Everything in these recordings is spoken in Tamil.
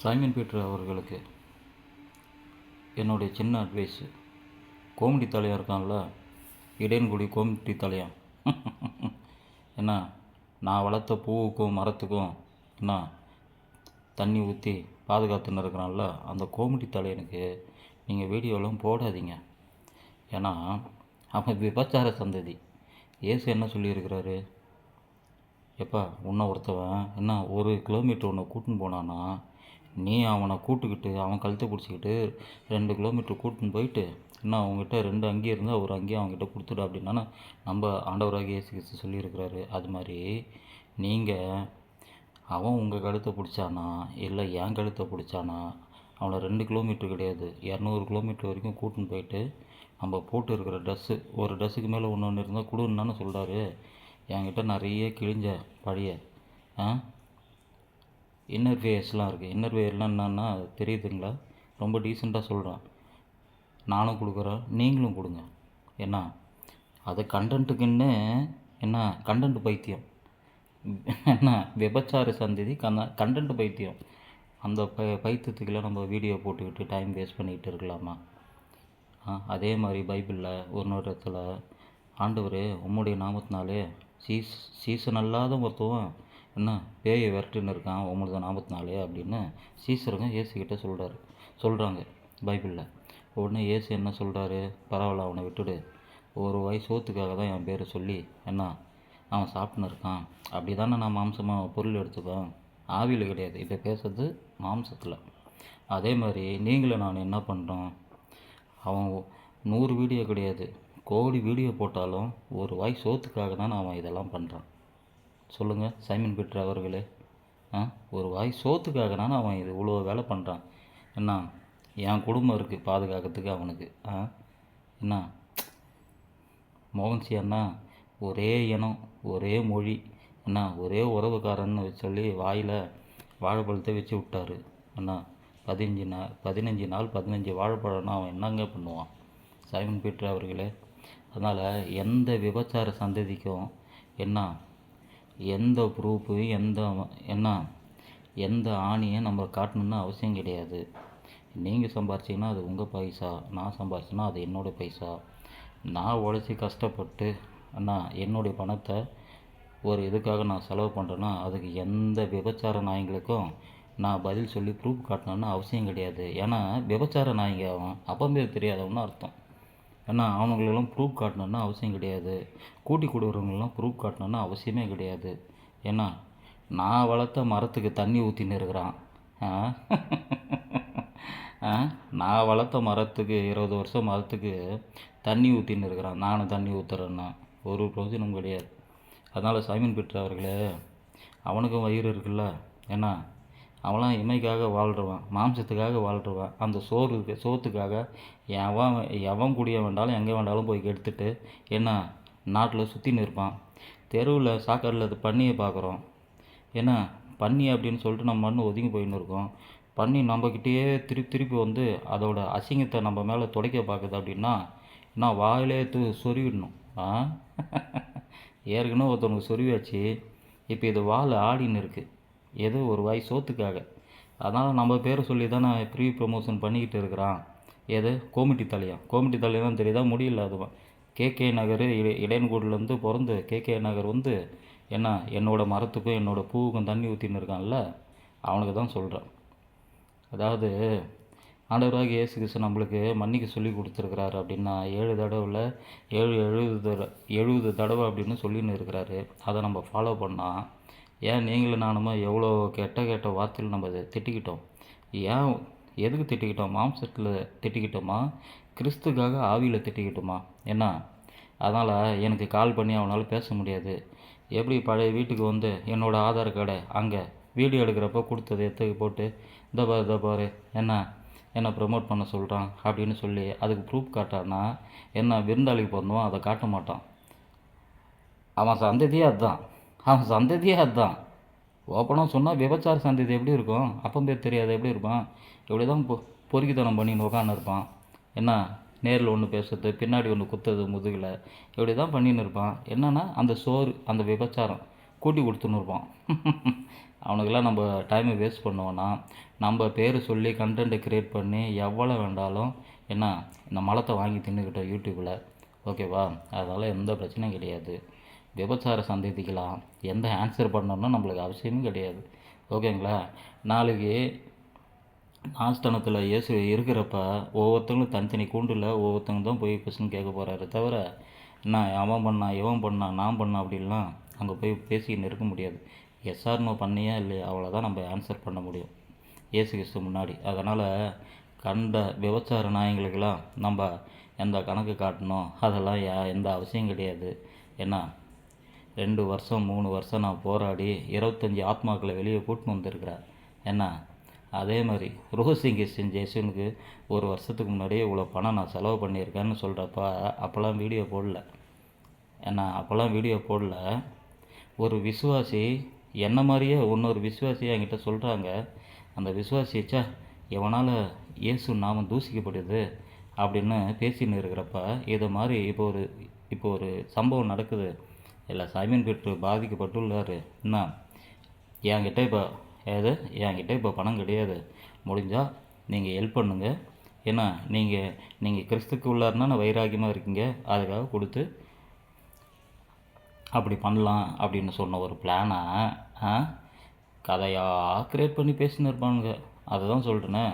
சைமன் பீட்டர் அவர்களுக்கு என்னுடைய சின்ன அட்வைஸு. கோமடி தலையாக இருக்கான்ல இடையன்குடி கோமடி தலையம் என்ன நான் வளர்த்த பூவுக்கும் மரத்துக்கும் என்ன தண்ணி ஊற்றி பாதுகாத்துன்னு இருக்கிறான்ல? அந்த கோமடி தலையனுக்கு நீங்கள் வீடியோலாம் போடாதீங்க. ஏன்னா அவன் விபச்சார சந்ததி. ஏசு என்ன சொல்லியிருக்கிறாரு? எப்பா உன்னை ஒருத்தவன் என்ன ஒரு கிலோமீட்டர் ஒன்று கூட்டின்னு போனான்னா நீ அவனை கூட்டுக்கிட்டு அவன் கழுத்தை பிடிச்சிக்கிட்டு ரெண்டு கிலோமீட்டர் கூட்டின்னு போயிட்டு இன்னும் அவங்ககிட்ட ரெண்டு அங்கேயே இருந்தால் ஒரு அங்கேயே அவங்ககிட்ட கொடுத்துடு அப்படின்னா நம்ம ஆண்டவராக இயேசு கிறிஸ்து சொல்லியிருக்கிறாரு. அது மாதிரி நீங்கள் அவன் உங்கள் கழுத்தை பிடிச்சானா? இல்லை என் கழுத்தை பிடிச்சானா? அவனை ரெண்டு கிலோமீட்டர் கிடையாது. இரநூறு கிலோமீட்டர் வரைக்கும் கூட்டின்னு போயிட்டு நம்ம போட்டு இருக்கிற ட்ரெஸ்ஸு ஒரு ட்ரெஸ்ஸுக்கு மேலே ஒன்று ஒன்று இருந்தால் கொடுன்னு சொல்கிறாரு என்கிட்ட நிறைய கிழிஞ்ச பழைய ஆ? இன்னர் வேர்ஸ்லாம் இருக்குது இன்னர் வேர்லாம் என்னன்னா தெரியுதுங்களா? ரொம்ப டீசெண்டாக சொல்கிறேன் நானும் கொடுக்குறேன் நீங்களும் கொடுங்க. என்ன அது கண்டென்ட்டுக்குன்னு என்ன கண்டென்ட் பைத்தியம். என்ன விபச்சார சந்ததி கந்த கண்டென்ட் பைத்தியம். அந்த பை பைத்தியத்துக்கெல்லாம் நம்ம வீடியோ போட்டுக்கிட்டு டைம் வேஸ்ட் பண்ணிக்கிட்டு இருக்கலாமா? ஆ அதே மாதிரி பைபிளில் ஒரு ஒரு இடத்துல ஆண்டவர் உம்முடைய நாமத்தினாலே சீஸ் சீசன் அல்லாத ஒருத்தவன் என்ன பேயை விரட்டுன்னு இருக்கான் உங்களுதான் நாற்பத்தி நாலு அப்படின்னு சீசருங்க ஏசுக்கிட்ட சொல்கிறாரு சொல்கிறாங்க பைபிளில். உடனே ஏசு என்ன சொல்கிறாரு பரவாயில்ல அவனை விட்டுடு. ஒரு வாய் சோத்துக்காக தான் என் பேரை சொல்லி என்ன அவன் சாப்பிட்டுன்னு இருக்கான். அப்படி தானே நான் மாம்சமாக பொருள் எடுத்துப்பேன்? ஆவியில் கிடையாது. இப்போ பேசுறது மாம்சத்தில். அதே மாதிரி நீங்களும் நான் என்ன பண்ணுறோம் அவன் நூறு வீடியோ கிடையாது. கோடி வீடியோ போட்டாலும் ஒரு வாய் சோத்துக்காக தான் அவன் இதெல்லாம் பண்ணுறான் சொல்லுங்கள் சைமன் பீட்டர் அவர்களே. ஆ ஒரு வாய் சோத்துக்காக தானே அவன் இது இவ்வளோ வேலை பண்ணுறான் என்ன என் குடும்பம் இருக்குது பாதுகாக்கிறதுக்கு அவனுக்கு. ஆ என்ன மோகன்சி அண்ணா ஒரே இனம் ஒரே மொழி. அண்ணா ஒரே உறவுக்காரன்னு சொல்லி வாயில் வாழைப்பழத்தை வச்சு விட்டாரு. அண்ணா பதினஞ்சு நாள் பதினஞ்சு நாள் பதினஞ்சு வாழைப்பழம்னா அவன் என்னங்க பண்ணுவான்? சைமன் பீட்டர் அவர்களே அதனால் எந்த விபச்சார சந்ததிக்கும் என்ன எந்த ப்ரூஃபு எந்த என்ன எந்த ஆணியை நம்ம காட்டணும்னு அவசியம் கிடையாது. நீங்கள் சம்பாரிச்சிங்கன்னா அது உங்கள் பைசா நான் சம்பாரிச்சேன்னா அது என்னோட பைசா. நான் உழைச்சி கஷ்டப்பட்டு அண்ணா என்னுடைய பணத்தை ஒரு இதுக்காக நான் செலவு பண்ணுறேன்னா அதுக்கு எந்த விபச்சார நாய்களுக்கும் நான் பதில் சொல்லி ப்ரூஃப் காட்டணும்னு அவசியம் கிடையாது. ஏன்னா விபச்சார நாய்ங்க அவன். அப்பம்பேர் தெரியாதவன்னு அர்த்தம். ஏன்னா அவனுங்களெல்லாம் ப்ரூஃப் காட்டணும்னு அவசியம் கிடையாது. கூட்டி கொடுக்குறவங்களெலாம் ப்ரூஃப் காட்டணும்னு அவசியமே கிடையாது. ஏன்னா நான் வளர்த்த மரத்துக்கு தண்ணி ஊற்றின்னு இருக்கிறான். ஆ? ஆ? நான் வளர்த்த மரத்துக்கு இருபது வருஷம் மரத்துக்கு தண்ணி ஊற்றின்னு இருக்கிறான். நானும் தண்ணி ஊற்றுறேன்னா ஒரு பிரயோஜனம் கிடையாது. அதனால் சைமன் பெற்ற அவர்களே அவனுக்கும் வயிறு இருக்குல்ல. ஏன்னா அவன்லாம் இமைக்காக வாழ்கிறவன் மாம்சத்துக்காக வாழ்கிறவன் அந்த சோறுக்கு சோத்துக்காக எவன் எவன் குடிய வேண்டாலும் எங்கே வேண்டாலும் போய் கெடுத்துட்டு என்ன நாட்டில் சுற்றின்னு இருப்பான் தெருவில் சாக்கடையில் அது பண்ணியை பார்க்குறோம் ஏன்னா பன்னி அப்படின்னு சொல்லிட்டு நம்ம மண்ணு ஒதுங்கி போயின்னு இருக்கோம். பன்னி நம்மக்கிட்டேயே திருப்பி திருப்பி வந்து அதோட அசிங்கத்தை நம்ம மேலே துடைக்க பார்க்குது அப்படின்னா என்ன வாயிலே தூ சொருவிடணும். ஆ? ஏற்கனவே ஒருத்தவனுக்கு சொருவியாச்சு. இப்போ இது வால் ஆடின்னு இருக்குது ஏதோ ஒரு வாய் சோத்துக்காக. அதனால் நம்ம பேரை சொல்லி தான் நான் ப்ரீ ப்ரொமோஷன் பண்ணிக்கிட்டு இருக்கிறான். எது கோமிட்டி தலையம் கோமிட்டி தலையெல்லாம் தெரியுதா? முடியல அதுவன் கேகே நகர் இட இடையன்கூடலேருந்து பிறந்து கேகே நகர் வந்து என்ன என்னோடய மரத்துக்கும் என்னோடய பூவுக்கும் தண்ணி ஊற்றின்னு இருக்கான்ல? அவனுக்கு தான் சொல்கிறேன் அதாவது ஆண்டவராக இயேசு கிறிஸ்து நம்மளுக்கு மன்னிக்க சொல்லி கொடுத்துருக்கிறாரு அப்படின்னா ஏழு தடவையில் ஏழு எழுபது தடவை எழுபது தடவை அப்படின்னு சொல்லின்னு இருக்கிறாரு. அதை நம்ம ஃபாலோ பண்ணால் ஏன் நீங்களும் நானுமா எவ்வளோ கெட்ட கெட்ட வார்த்தையில் நம்ம அதை திட்டிக்கிட்டோம்? ஏன் எதுக்கு திட்டிக்கிட்டோம்? மாம்சத்தில் திட்டிக்கிட்டோமா? கிறிஸ்துக்காக ஆவியில் திட்டிக்கிட்டோமா? என்ன? அதனால் எனக்கு கால் பண்ணி அவனால் பேச முடியாது. எப்படி பழைய வீட்டுக்கு வந்து என்னோடய ஆதார் கார்டை அங்கே வீடியோ எடுக்கிறப்ப கொடுத்தது எடுத்து போட்டு இந்த பாரு இந்த பாரு என்ன? என்ன ப்ரமோட் பண்ண சொல்கிறான் அப்படின்னு சொல்லி அதுக்கு ப்ரூஃப் காட்டானா என்ன விருந்தாளிக்கு பிறந்தோம் அதை காட்ட மாட்டான். அவன் சந்ததியே அதுதான். அவன் சந்ததியே அதுதான். ஓப்பனாக சொன்னால் விபச்சார சந்ததி எப்படி இருக்கும்? அப்பம் பேர் தெரியாது எப்படி இருப்பான்? இப்படி தான் பொ பொறுக்கித்தனம் பண்ணின்னு உட்காந்து இருப்பான்? என்ன நேரில் ஒன்று பேசுறது பின்னாடி ஒன்று குத்துறது முதுகில். இப்படி தான் பண்ணின்னு இருப்பான்? என்னன்னா அந்த சோறு அந்த விபச்சாரம் கூட்டி கொடுத்துன்னு இருப்பான். அவனுக்கெல்லாம் நம்ம டைமை வேஸ்ட் பண்ணுவோன்னா நம்ம பேர் சொல்லி கண்டென்ட்டை க்ரியேட் பண்ணி எவ்வளோ வேண்டாலும் என்ன இந்த மலத்தை வாங்கி தின்னுக்கிட்டோம் யூடியூப்பில் ஓகேவா? அதனால் எந்த பிரச்சனையும் கிடையாது. விபச்சார சந்ததிக்கெலாம் எந்த ஆன்சர் பண்ணணும்னு நம்மளுக்கு அவசியமும் கிடையாது. ஓகேங்களா? நாளைக்கு நாஸ்தனத்தில் இயேசு இருக்கிறப்ப ஒவ்வொருத்தங்களும் தனித்தனி கூண்டில் ஒவ்வொருத்தங்க தான் போய் பேசுன்னு கேட்க போகிறாரு தவிர என்ன அவன் பண்ணான் இவன் பண்ணான் நான் பண்ணான் அப்படின்லாம் அங்கே போய் பேசிக்கின்னு இருக்க முடியாது. எஸ்ஆர்னோ பண்ணியா இல்லையா? அவ்வளோதான் நம்ம ஆன்சர் பண்ண முடியும். இயேசு கிறிஸ்து முன்னாடி. அதனால் கண்ட விபச்சார நாயங்களுக்கெல்லாம் நம்ம எந்த கணக்கு காட்டணும்? அதெல்லாம் எந்த அவசியம் கிடையாது. ஏன்னா ரெண்டு வருஷம் மூணு வருஷம் நான் போராடி இருபத்தஞ்சி ஆத்மாக்களை வெளியே கூட்டின்னு வந்திருக்கிறார். என்ன? அதே மாதிரி ரோசிங் கிறிஸ்டின் ஜெய்சனுக்கு ஒரு வருஷத்துக்கு முன்னாடியே இவ்வளோ பணம் நான் செலவு பண்ணியிருக்கேன்னு சொல்கிறப்ப அப்போல்லாம் வீடியோ போடல. ஏன்னா அப்போல்லாம் வீடியோ போடல. ஒரு விசுவாசி என்ன மாதிரியே இன்னொரு விசுவாசி என்கிட்ட சொல்கிறாங்க அந்த விசுவாசிச்சா எவனால் இயேசு நாமம் தூசிக்கப்படுது? அப்படின்னு பேசின்னு இருக்கிறப்ப இதை மாதிரி இப்போ ஒரு இப்போ ஒரு சம்பவம் நடக்குது. இல்லை சைமன் பெற்று பாதிக்கப்பட்டுள்ளார். என்ன என்கிட்ட இப்போ ஏது? என்கிட்ட இப்போ பணம் கிடையாது. முடிஞ்சால் நீங்கள் ஹெல்ப் பண்ணுங்கள் ஏன்னா நீங்கள் நீங்கள் கிறிஸ்துக்கு உள்ளாருன்னா நான் வைராகியமாக இருக்கீங்க. அதுக்காக கொடுத்து அப்படி பண்ணலாம் அப்படின்னு சொன்ன ஒரு பிளானை கதையாக க்ரியேட் பண்ணி பேசின்னு இருப்பானுங்க. அதை தான் சொல்கிறேனே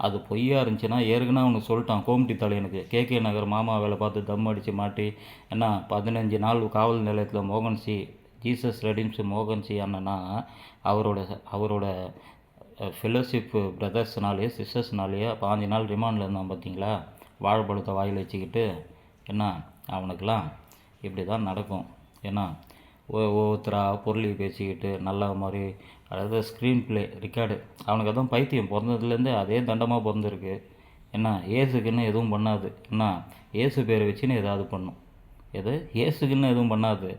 அது பொய்யா இருந்துச்சுன்னா ஏற்கனவே அவனுக்கு சொல்லிட்டான் கோமட்டி தலையனுக்கு கேகே நகர் மாமா வேலை பார்த்து தம் அடித்து மாட்டி என்ன பதினஞ்சு நாள் காவல் நிலையத்தில் மோகன்சி ஜீசஸ் ரெடிம்ஸ் மோகன்சி அண்ணனா அவரோட அவரோட ஃபெலோஷிப் பிரதர்ஸ்னாலேயே சிஸ்டர்ஸ்னாலேயே பாஞ்சு நாள் ரிமாண்டில் இருந்தான் பார்த்தீங்களா வாழைப்பழத்தை வாயில் வச்சுக்கிட்டு என்ன அவனுக்கெல்லாம் இப்படி தான் நடக்கும். ஏன்னா ஒவ்வொருத்தராக பொருளி பேசிக்கிட்டு நல்ல மாதிரி அதாவது ஸ்க்ரீன் ப்ளே ரெக்கார்டு அவனுக்கு அதுவும் பைத்தியம். பிறந்ததுலேருந்தே அதே தண்டமாக பிறந்திருக்கு. என்ன? ஏசுக்குன்னு எதுவும் பண்ணாது. என்ன? ஏசு பேரை வச்சுன்னு ஏதாவது பண்ணும். எது? ஏசுக்குன்னு எதுவும் பண்ணாது.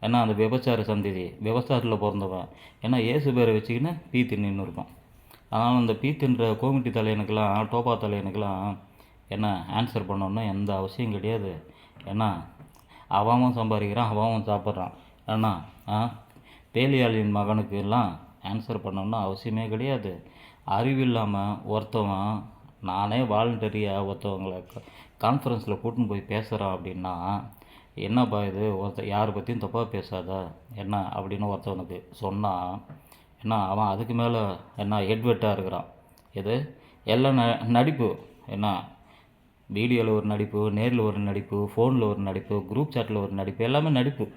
ஏன்னா அந்த விபச்சார சந்ததி. விபச்சாரத்தில் பிறந்தவன். ஏன்னா ஏசு பேரை வச்சுக்கின்னு பீ தின்னு இருப்பான். அதனால் அந்த பீ தின்ற கோமிட்டி தலையனுக்கெல்லாம் டோப்பா தலையனுக்கெல்லாம் என்ன? ஆன்சர் பண்ணணும்னா எந்த அவசியம் கிடையாது. ஏன்னா அவன் சம்பாதிக்கிறான் அவன் சாப்பிட்றான். அண்ணா ஆ? பேலியாளியின் மகனுக்கு எல்லாம் ஆன்சர் பண்ணணும்னு அவசியமே கிடையாது. அறிவில்லாமல் ஒருத்தவன் நானே வாலண்டரியாக ஒருத்தவங்களை கான்ஃபரன்ஸில் கூட்டின்னு போய் பேசுகிறான் அப்படின்னா என்னப்பா இது? ஒருத்த யாரை பற்றியும் தப்பாக பேசாத. என்ன? அப்படின்னு ஒருத்தவனுக்கு சொன்னால் என்ன அவன் அதுக்கு மேலே என்ன ஹெட்வெட்டாக இருக்கிறான். எது? எல்லாம் ந நடிப்பு. என்ன? வீடியோவில் ஒரு நடிப்பு நேரில் ஒரு நடிப்பு ஃபோனில் ஒரு நடிப்பு குரூப் சாட்டில் ஒரு நடிப்பு எல்லாமே நடிப்பு.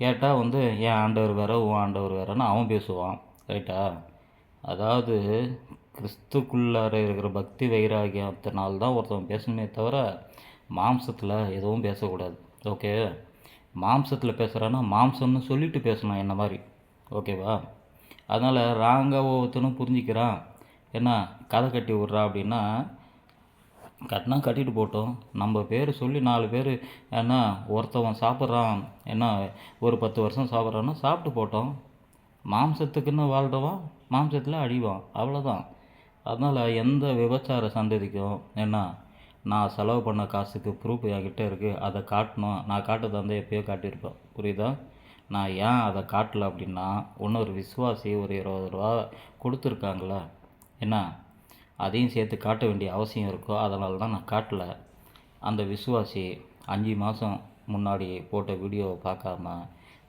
கேட்டால் வந்து என் ஆண்டவர் வேறு? உன் ஆண்டவர் வேறுன்னு அவன் பேசுவான். ரைட்டா அதாவது கிறிஸ்துக்குள்ளார இருக்கிற பக்தி வைராகியத்தினால் தான் ஒருத்தவன் பேசணுமே தவிர மாம்சத்தில் எதுவும் பேசக்கூடாது. ஓகே மாம்சத்தில் பேசுகிறான்னா மாம்சம்னு சொல்லிட்டு பேசணும் என்ன மாதிரி. ஓகேவா அதனால் ராங்காக ஒவ்வொருத்தனும் புரிஞ்சிக்கிறான். என்ன கதை கட்டி விட்றா அப்படின்னா கட்டினா கட்டிட்டு போட்டோம். நம்ம பேர் சொல்லி நாலு பேர் என்ன ஒருத்தவன் சாப்பிட்றான். என்ன ஒரு பத்து வருஷம் சாப்பிட்றான்னா சாப்பிட்டு போட்டோம். மாம்சத்துக்குன்னு வாழ்கிறவன் மாம்சத்தில் அழிவான் அவ்வளோதான் அதனால் எந்த விபச்சார சந்ததிக்கும் என்ன நான் செலவு பண்ண காசுக்கு ப்ரூஃப் என்கிட்ட இருக்குது அதை காட்டணும். நான் காட்டுறதா வந்து எப்பயோ காட்டியிருப்பேன். புரியுதா? நான் ஏன் அதை காட்டல அப்படின்னா இன்னொரு விசுவாசி ஒரு இருபது ரூபா கொடுத்துருக்காங்களே. என்ன அதையும் சேர்த்து காட்ட வேண்டிய அவசியம் இருக்கோ அதனால தான் நான் காட்டல. அந்த விசுவாசி அஞ்சு மாதம் முன்னாடி போட்ட வீடியோவை பார்க்காம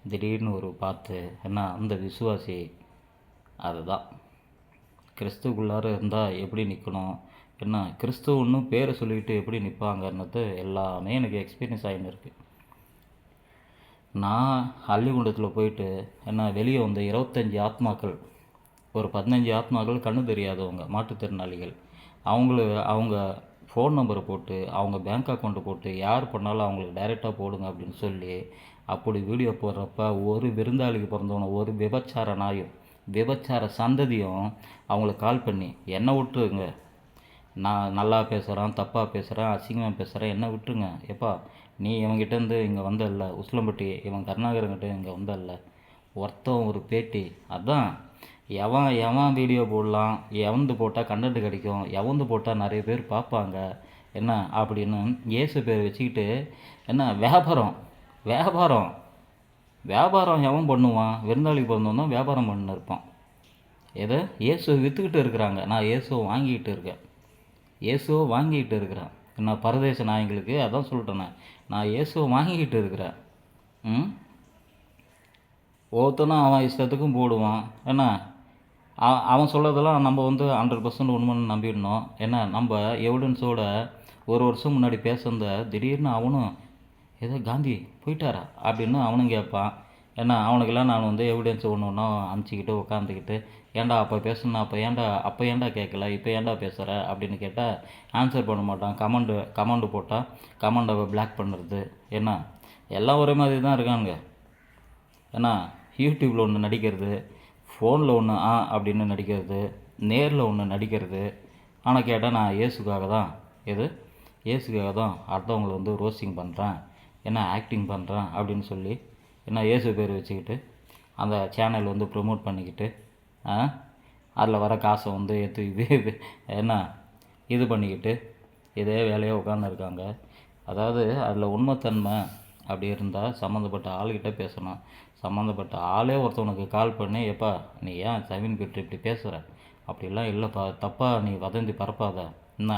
திடீர்னு ஒரு பார்த்து என்ன அந்த விசுவாசி அதுதான். கிறிஸ்துக்குள்ளார இருந்தால் எப்படி நிற்கணும் என்ன கிறிஸ்துவன்னு பேரை சொல்லிக்கிட்டு எப்படி நிற்பாங்கன்றது எல்லாமே எனக்கு எக்ஸ்பீரியன்ஸ் ஆகின்னு இருக்குது நான் அள்ளிகுண்டத்தில் போயிட்டு என்ன வெளியே வந்த இருபத்தஞ்சி ஆத்மாக்கள் ஒரு பதினஞ்சு ஆத்மாக்கள் கண்ணு தெரியாதவங்க மாற்றுத்திறனாளிகள். அவங்கள அவங்க ஃபோன் நம்பரை போட்டு அவங்க பேங்க் அக்கௌண்ட்டு போட்டு யார் பண்ணாலும் அவங்களுக்கு டைரெக்டாக போடுங்க அப்படின்னு சொல்லி அப்படி வீடியோ போடுறப்ப ஒரு விருந்தாளிக்கு பிறந்தவன ஒரு விபச்சார நாயும் விபச்சார சந்ததியும் அவங்களுக்கு கால் பண்ணி என்னை விட்டுருங்க. நான் நல்லா பேசுகிறேன் தப்பாக பேசுகிறேன் அசிங்கமாக பேசுகிறேன் என்ன விட்டுருங்க. எப்பா நீ இவங்கிட்டேருந்து இங்கே வந்தல்ல உஸ்லம்பட்டி இவன் கருணாகரங்கிட்ட இங்கே வந்தல்ல ஒருத்தன் ஒரு பேட்டி அதான் எவன் எவன் வீடியோ போடலாம் எவந்து போட்டால் கண்டென்ட் கிடைக்கும் எவந்து போட்டால் நிறைய பேர் பார்ப்பாங்க. என்ன அப்படின்னு இயேசு பேர் வச்சுக்கிட்டு என்ன வியாபாரம் வியாபாரம். வியாபாரம் எவன் பண்ணுவான்? விருந்தாளி பிறந்தவன் தான் வியாபாரம் பண்ணு இருப்பான். எதை? இயேசு விற்றுக்கிட்டு இருக்கிறாங்க. நான் இயேசுவை வாங்கிக்கிட்டு இருக்கேன். இயேசுவை வாங்கிக்கிட்டு இருக்கிறேன். நான் பரதேச நாயங்களுக்கு அதான் சொல்லிட்டேனே. நான் இயேசுவை வாங்கிக்கிட்டு இருக்கிறேன். ம்? ஒவ்வொருத்தனும் அவன் இஷ்டத்துக்கும் போடுவான். என்ன? அவன் அவன் சொல்கிறதெல்லாம் நம்ம வந்து ஹண்ட்ரட் பர்சன்ட் உண்மைன்னு நம்பிடணும். ஏன்னா நம்ம எவிடன்ஸோட ஒரு வருஷம் முன்னாடி பேசுனத திடீர்னு அவனும் ஏதோ காந்தி போயிட்டாரா? அப்படின்னு அவனும் கேட்பான். ஏன்னா அவனுக்கெல்லாம் நான் வந்து எவிடன்ஸ் ஒன்று ஒன்றா அனுப்பிச்சிக்கிட்டு உட்காந்துக்கிட்டு ஏன்டா அப்போ பேசணும் அப்போ ஏன்டா அப்போ ஏன்டா கேட்கல இப்போ ஏன்டா பேசுகிற அப்படின்னு கேட்டால் ஆன்சர் பண்ண மாட்டான். கமெண்டு கமெண்டு போட்டால் கமெண்டை பிளாக் பண்ணுறது என்ன எல்லாம் ஒரே மாதிரி தான் இருக்கானுங்க. ஏன்னா யூடியூப்பில் ஒன்று நடிக்கிறது ஃபோனில் ஒன்று ஆ அப்படின்னு நடிக்கிறது நேரில் ஒன்று நடிக்கிறது ஆனால் கேட்டால் நான் இயேசுக்காக தான். எது? இயேசுக்காக தான். அடுத்தவங்களை வந்து ரோஸ்டிங் பண்ணுறேன் என்ன ஆக்டிங் பண்ணுறேன் அப்படின்னு சொல்லி என்ன இயேசு பேர் வச்சுக்கிட்டு அந்த சேனல் வந்து ப்ரொமோட் பண்ணிக்கிட்டு அதில் வர காசை வந்து எடுத்து என்ன? இது பண்ணிக்கிட்டு இதே வேலையாக உட்காந்துருக்காங்க அதாவது அதில் உண்மைத்தன்மை அப்படி இருந்தால் சம்மந்தப்பட்ட ஆள்கிட்ட பேசணும். சம்மந்தப்பட்ட ஆளே ஒருத்தவனுக்கு கால் பண்ணி எப்பா நீ ஏன் சவின் பெற்று இப்படி பேசுகிற அப்படிலாம் இல்லைப்பா தப்பாக நீ வதந்தி பரப்பாத. என்ன?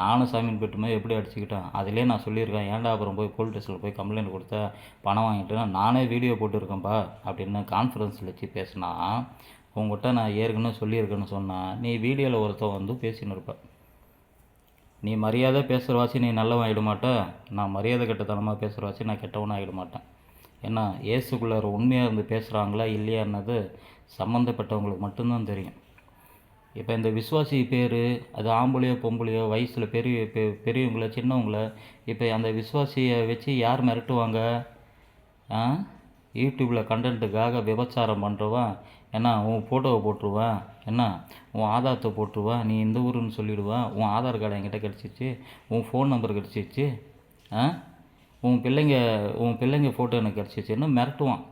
நானும் சாமியின் பெற்றுமே எப்படி அடிச்சுக்கிட்டேன்? அதிலே நான் சொல்லியிருக்கேன் ஏன்டா அப்புறம் போய் போலீஸ் ஸ்டேஷனில் போய் கம்ப்ளைண்ட் கொடுத்த? பணம் வாங்கிட்டு நானே வீடியோ போட்டிருக்கேன்ப்பா. அப்படின்னு கான்ஃபரன்ஸில் வச்சு பேசினா உங்ககிட்ட நான் ஏற்கனவே சொல்லியிருக்கேன்னு சொன்னால் நீ வீடியோவில் ஒருத்தன் வந்து பேசின்னு இருப்பேன் நீ மரியாதை பேசுகிற வாசி நீ நல்லவன் ஆகிட மாட்டேன் நான் மரியாதை கெட்டத்தனமாக பேசுகிற வாசி நான் கெட்டவனும் ஆகிட மாட்டேன். ஏன்னா இயேசுக்குள்ளார் உண்மையாக இருந்து பேசுகிறாங்களா இல்லையான்னது சம்மந்தப்பட்டவங்களுக்கு மட்டும்தான் தெரியும். இப்போ இந்த விஸ்வாசி பேர் அது ஆம்பளையோ பொம்பளையோ வயசில் பெரிய பெரியவங்கள சின்னவங்கள இப்போ அந்த விஸ்வாசியை வச்சு யார் மிரட்டுவாங்க? ஆ? யூடியூப்பில் கண்டென்ட்டுக்காக விபச்சாரம் பண்ணுறவன் என்ன உன் ஃபோட்டோவை போட்டுருவேன் என்ன உன் ஆதாரத்தை போட்டுருவேன் நீ இந்த ஊருன்னு சொல்லிவிடுவேன் உன் ஆதார் கார்டு என்கிட்ட கிடச்சிச்சு உன் ஃபோன் நம்பர் கிடச்சிச்சு ஆ? உன் பிள்ளைங்க உன் பிள்ளைங்க ஃபோட்டோ எனக்கு கிடச்சிச்சின்னு மிரட்டுவான்.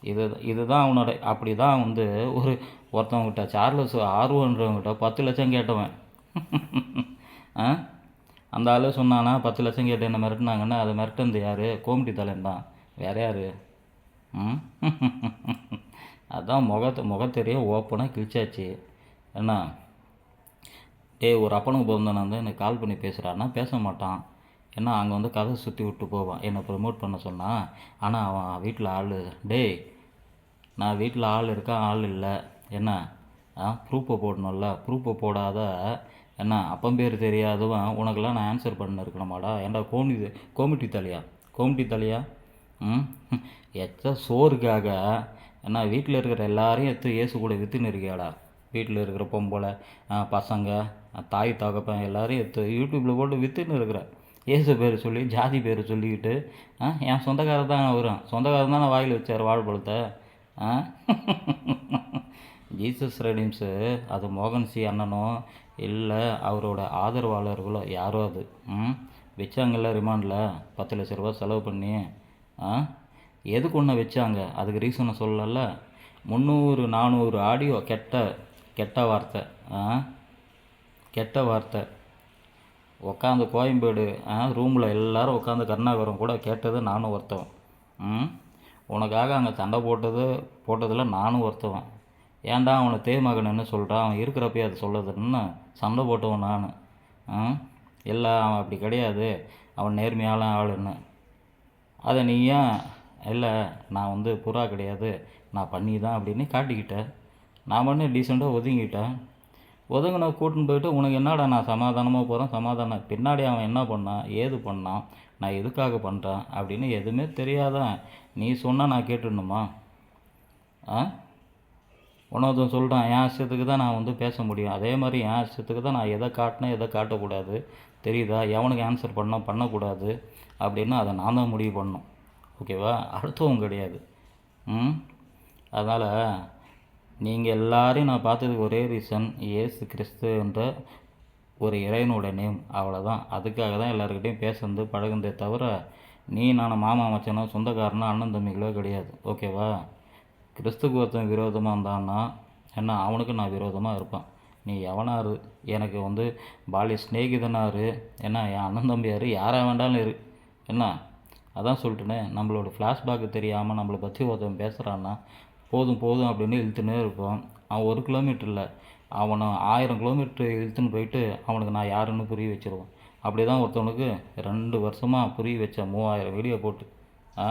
இது இதுதான் அவனோட அப்படி தான் வந்து ஒரு ஒருத்தவங்கிட்ட சார்லஸ் ஆர்வன்றவங்கிட்ட பத்து லட்சம் கேட்டவன். ஆ? அந்த ஆள் சொன்னானா பத்து லட்சம் கேட்டு என்ன மிரட்டினாங்கன்னா அதை மிரட்டுனது யார்? கோமிட்டி தலைன் தான். வேற யார்? ம்? அதான் முகத்தை முகத்தெரிய ஓப்பனாக கிழிச்சாச்சு. என்ன? ஏய் ஒரு அப்பனுக்கு பிறந்தவன் வந்து எனக்கு கால் பண்ணி பேசுகிறான்னா பேச மாட்டான். ஏன்னா அங்கே வந்து கதை சுற்றி விட்டு போவான். என்னை ப்ரமோட் பண்ண சொன்னான் ஆனால் அவன் வீட்டில் ஆள் டேய் நான் வீட்டில் ஆள் இருக்கா? ஆள் இல்லை. என்ன? ஆ ப்ரூஃபை போடணும்ல. ப்ரூஃபை போடாத. என்ன அப்பம் பேர் தெரியாதவன். உனக்கெல்லாம் நான் ஆன்சர் பண்ண இருக்கணுமாடா ஏன்டா கோமி கோமிட்டி தலையா? கோமிட்டி தலையா? ம் எச்ச சோறுக்காக. என்ன வீட்டில் இருக்கிற எல்லாரையும் எடுத்து இயேசு கூட விற்றுன்னு இருக்கியாடா? வீட்டில் இருக்கிற பொம்பளை பசங்க தாய் தகப்பன் எல்லாரையும் எடுத்து யூடியூப்பில் போட்டு விற்றுன்னு இருக்கிற இயேசு பேர் சொல்லி ஜாதி பேர் சொல்லிக்கிட்டு ஆ என் சொந்தக்காரர் தான் வரும் சொந்தக்காரர் தானே வாயில் வச்சார் வாழ்பழத்தை. ஆ? ஜீசஸ் ரெடிம்ஸு அது மோகன் சி அண்ணனோ இல்லை அவரோட ஆதரவாளர்களோ யாரோ அது. ம்? வச்சாங்கல்ல ரிமாண்டில்? பத்து லட்ச ரூபா செலவு பண்ணி. ஆ? எதுக்கு ஒன்று வச்சாங்க? அதுக்கு ரீசனை சொல்லல. முந்நூறு நானூறு ஆடியோ கெட்ட கெட்ட வார்த்தை. ஆ? கெட்ட வார்த்தை. உட்காந்து கோயம்பேடு ரூமில் எல்லோரும் உட்காந்து கருணாகரம் கூட கேட்டது நானும் ஒருத்தவன் ம்? உனக்காக அங்கே சண்டை போட்டது போட்டதில் நானும் ஒருத்தவன். ஏன்டா அவனை தேமகன்னு சொல்கிறான் அவன் இருக்கிறப்பயே அது சொல்லுதுன்னு சண்டை போட்டவன் நான். ம் இல்லை அவன் அப்படி கிடையாது. அவன் நேர்மையான ஆளுன்னு. அதை நீ ஏன் இல்லை நான் வந்து புறா கிடையாது. நான் பண்ணி தான் அப்படின்னு காட்டிக்கிட்டேன் நான் பண்ணி டீசெண்டாக ஒதுங்கிட்டேன். ஒதுங்கின கூட்டின்னு போயிட்டு உனக்கு என்னடா நான் சமாதானமாக போகிறேன் சமாதானம். பின்னாடி அவன் என்ன பண்ணான் ஏது பண்ணான் நான் எதுக்காக பண்ணுறேன் அப்படின்னு எதுவுமே தெரியாதான் நீ சொன்னால் நான் கேட்டுடணுமா? ஆ? உணவதன் சொல்கிறான் என் இஷ்டத்துக்கு தான் நான் வந்து பேச முடியும். அதே மாதிரி என் இஷ்டத்துக்கு தான் நான் எதை காட்டினேன் எதை காட்டக்கூடாது. தெரியுதா? எவனுக்கு ஆன்சர் பண்ணால் பண்ணக்கூடாது. அப்படின்னு அதை நான் தான் முடிவு பண்ணணும். ஓகேவா? அடுத்தவங்க கிடையாது. ம்? அதனால் நீங்கள் எல்லாரையும் நான் பார்த்ததுக்கு ஒரே ரீசன் இயேசு கிறிஸ்து என்ற ஒரு இறைவனோட நேம் அவ்வளோதான் அதுக்காக தான் எல்லாருக்கிட்டையும் பேசுறது பழகுந்தே தவிர நீ நான் மாமா மச்சனோ சொந்தக்காரனோ அண்ணன் தம்பிகளோ கிடையாது. ஓகேவா கிறிஸ்துக்கு ஒருத்தன் விரோதமாக இருந்தான்னா என்ன அவனுக்கு நான் விரோதமாக இருப்பேன். நீ எவனாரு எனக்கு வந்து பாலிய ஸ்நேகிதனார் என்ன என் அண்ணன் தம்பியாரு. யாராக வேண்டாலும் இரு. என்ன? அதான் சொல்லிட்டுனே. நம்மளோட ஃப்ளாஷ்பேக்கு தெரியாமல் நம்மளை பற்றி ஒருத்தன் பேசுகிறான்னா போதும் போதும் அப்படின்னு இழுத்துனே இருப்போம். அவன் ஒரு கிலோமீட்டர் இல்லை. அவனை ஆயிரம் கிலோமீட்டர் இழுத்துன்னு போயிட்டு அவனுக்கு நான் யாருன்னு புரிய வச்சிருவேன் அப்படி தான் ஒருத்தவனுக்கு ரெண்டு வருஷமாக புரிய வச்சேன் மூவாயிரம் வீடியோ போட்டு. ஆ?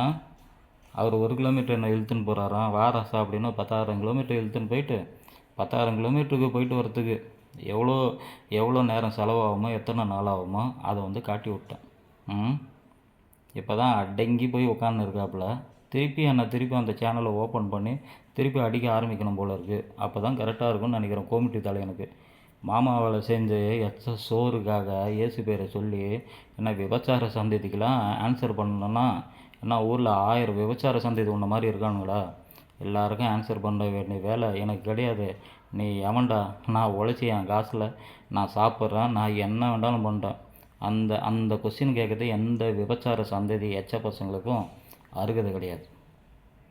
அவர் ஒரு கிலோமீட்டர் என்ன இழுத்துன்னு போகிறாராம் வாராசா அப்படின்னு பத்தாயிரம் கிலோமீட்டர் இழுத்துன்னு போயிட்டு பத்தாயிரம் கிலோமீட்டருக்கு போயிட்டு வரத்துக்கு எவ்வளோ எவ்வளோ நேரம் செலவாகுமோ எத்தனை நாள் ஆகுமோ அதை வந்து காட்டி விட்டேன். ம்? இப்போ தான் அடங்கி போய் உட்காந்துருக்காப்புல திருப்பி என்னை திருப்பி அந்த சேனலை ஓப்பன் பண்ணி திருப்பி அடிக்க ஆரம்பிக்கணும் போல் இருக்குது அப்போ தான் கரெக்டாக இருக்கும்னு நினைக்கிறேன். கோமிட்டி எனக்கு. மாமாவால் செஞ்சு எச்ச சோறுக்காக இயேசு பேரை சொல்லி என்ன விபச்சார சந்ததிக்கெலாம் ஆன்சர் பண்ணணும்னா என்ன ஊரில் ஆயிரம் விபச்சார சந்ததி உன்ன மாதிரி இருக்கானுங்களா? எல்லாருக்கும் ஆன்சர் பண்ண வேண்டிய வேலை எனக்கு கிடையாது. நீ எவன்டா? நான் உழைச்சி என் காசில் நான் சாப்பிட்றேன். நான் என்ன வேண்டாலும் பண்ணுறேன் அந்த அந்த கொஸ்டின் கேட்குறது எந்த விபச்சார சந்ததி எச்ச பசங்களுக்கும் அருகதை கிடையாது.